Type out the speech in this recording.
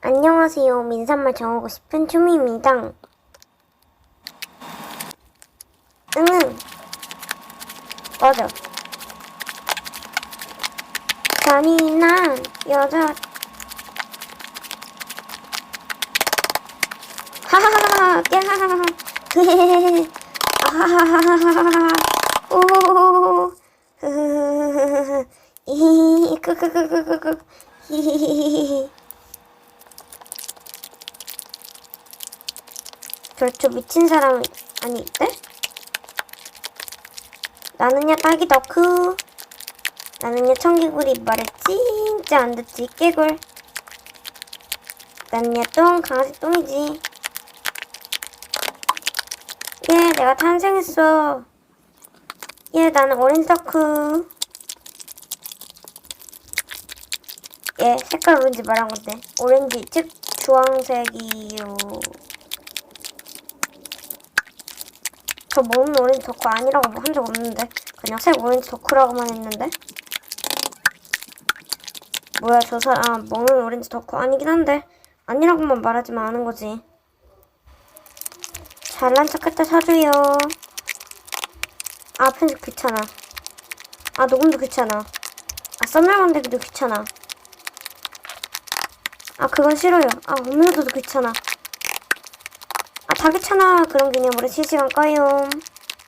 안녕하세요. 민사말 정하고 싶은 춤입니다. 응응. 맞아. 잔인한 여자. 하하하하. 깨하하하. 헤헤헤헤. 아하하하하 하. 히히히. 크크크크크크. 히히히히히. 그렇죠 미친 사람 네? 나는야 딸기 덕후 나는야 청개구리 말을 진짜 안 듣지 깨굴 나는야 똥 강아지 똥이지 예 내가 탄생했어 예 나는 오렌지 덕후 예 색깔 오렌지 말한 건데. 오렌지 즉 주황색이요. 저 먹는 오렌지 덕후 아니라고 한 적 없는데. 그냥 색 오렌지 덕후라고만 했는데. 뭐야 저 사람 먹는 오렌지 덕후 아니긴 한데. 아니라고만 말하지만 아는 거지. 잘난 척했다 사줘요 아 편집 귀찮아. 아 녹음도 귀찮아. 아 썸네일 만들기도 귀찮아 아 그건 싫어요. 아 업로드도 귀찮아. 아 다 귀찮아 그런 개념으로 실시간 꺼요